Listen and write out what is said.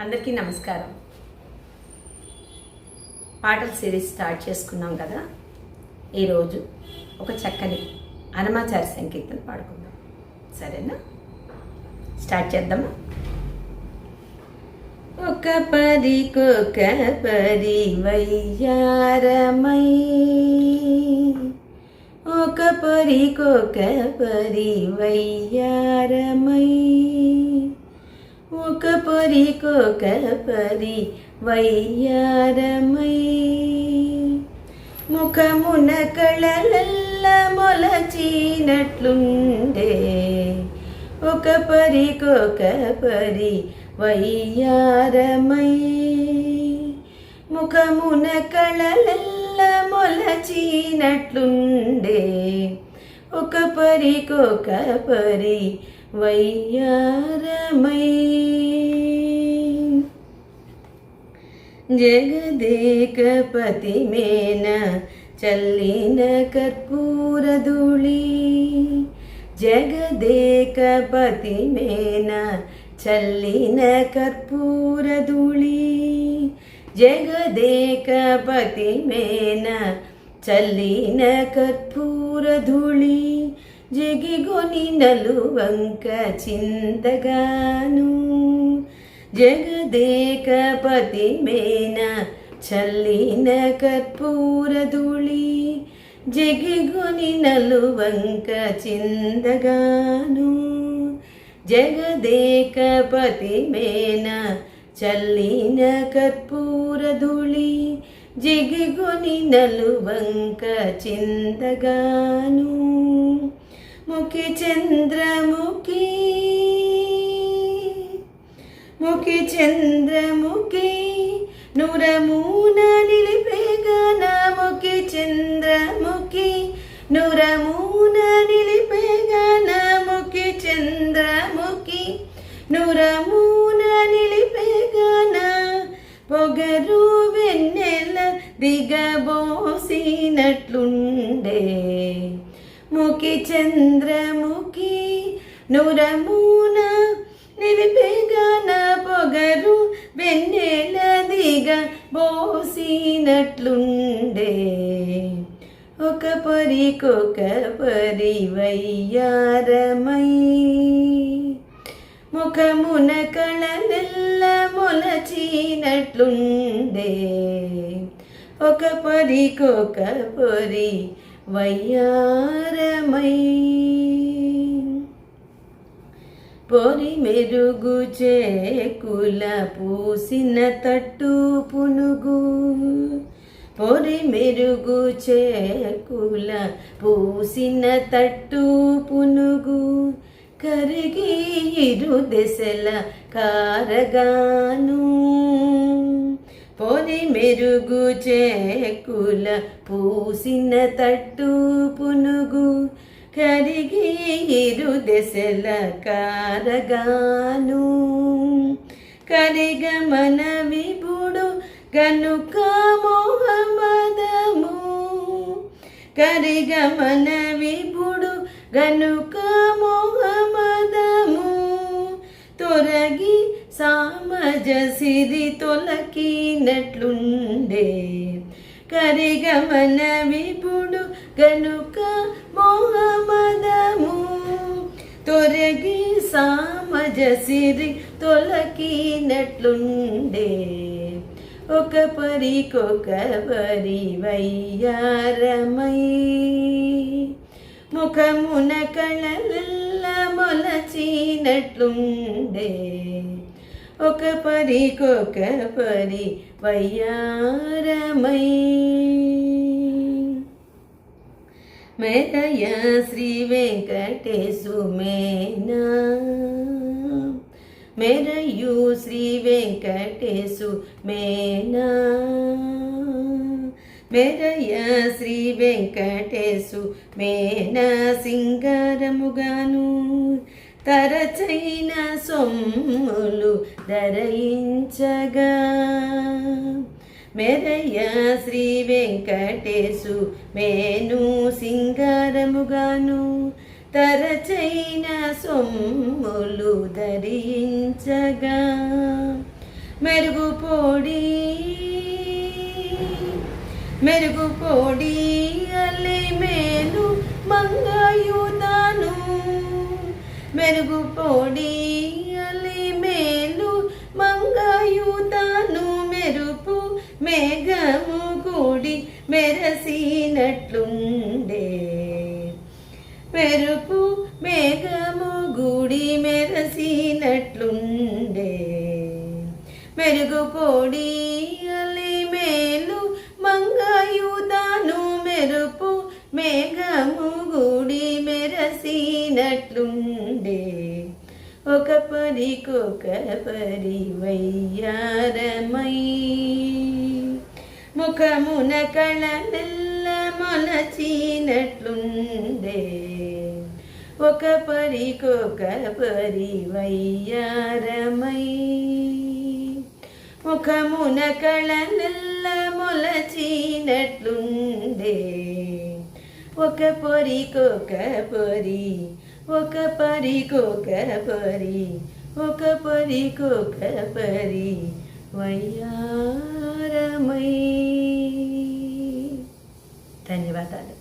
అందరికీ నమస్కారం. పాటల సిరీస్ స్టార్ట్ చేసుకున్నాం కదా? ఈరోజు ఒక చక్కని అనమాచార సంకీర్తన పాడుకుందాం. సరేనా? స్టార్ట్ చేద్దామా? ఒక పరికొక పరి వయ్యారమై ఒక పరికొక పరి వయ్యారమై. ఒక పరికొక పరి వయ్యారమై. ముఖమున కళలల్ల మొలచినట్లుండే. ఒక పరికొక పరి వయ్యారమై. ముఖమున కళలల్ల మొలచినట్లుండే. ఒక పరికొక పరి వయ్యారమై జగదేకపతి మేన చల్లిన కర్పూరధూళి జగదేకపతి మేన చల్లిన కర్పూరధూళి జగదేకపతి మేన చల్లిన కర్పూరధూళి జగిగొని నలువంక చింతగాను. జగదేకపతి మేన చల్లిన కర్పూరధూళి జగిగొని నలువంక చిందగాను జగదేకపతి మేన చల్లిన కర్పూరధూళి జిగిగొని నలువంక చిందగాను ముఖి చంద్రముఖి ముఖి చంద్రముఖి నురమూన నిలిపేగాన ముఖి చంద్రముఖి నురమూన నిలిపేగాన ముఖి చంద్రముఖి నురమూన నిలిపేగాన పొగరు వెన్నెల దిగబోసినట్లుండే. ముఖి చంద్రముఖి నురమూన నిలిపేగాన పొగరు వెన్నెల దిగ బోసినట్లుండే. ఒక పరికొక పరి వయ్యారమై. ముఖమున కళనెల్ల మొలచినట్లుండే. ఒక పరికొక పొరి వయ్యారమై. పొరి మెరుగు చేకుల పూసిన తట్టు పునుగు పొరి మెరుగు చేకుల పూసిన తట్టు పునుగు కరిగి ఇరు దశల కారగాను. పొది మెరుగు చేకుల పూసిన తట్టు పునుగు కరిగి ఇరు దెసెల కారగాను. కరిగమన విభుడు గనుక మోహమదము. కరిగమన విభుడు గనుక మోహమదము. తొరగి సామజ సిరి తొలకినట్లుండే. కరిగమన విపుడు గనుక మోహమదము తొరగి సామజ సిరి తొలకినట్లుండే. ఒక పరికొక పరి వయ్యారమై ముఖమున కళలల్ల మొలచినట్లుండే. ఒక పరికొక పరి వయ్యారమై. మేరయ శ్రీ వెంకటేశు మేనా మేరయు శ్రీ వెంకటేశు మేనా మేరయ శ్రీ వెంకటేశు మేనా సింగారముగాను. తరచైన సొమ్ములు ధరయించగా మెరయ్య శ్రీ వెంకటేశు మేను సింగారముగాను తరచైన సొమ్ములు ధరించగా. మెరుగు మెరుగుపోడి మెరుగు పోడి అల్లి మేలు మంగయుతాను మెరుగు పొడి అలి మేలు మంగయుతాను మెరుపు మేఘము కూడి మెరసినట్లుండే. మెరుపు మేఘము గుడి మెరసినట్లుండే. మెరుగు పొడి అలి మేలు మంగయుతాను మెరుపు మేఘము ఒక పరికొక పరి ముఖమున కళనెల్ల మొలచినట్లుండే. ఒక పరికొక పరివయ్యారమై ముఖమున కళనెల్ల మొలచినట్లుండే. ఒక పొరికొక పొరి ఒక పరికొక పరి ఒక పరికొక పరి వయ్యారమై. ధన్యవాదాలు.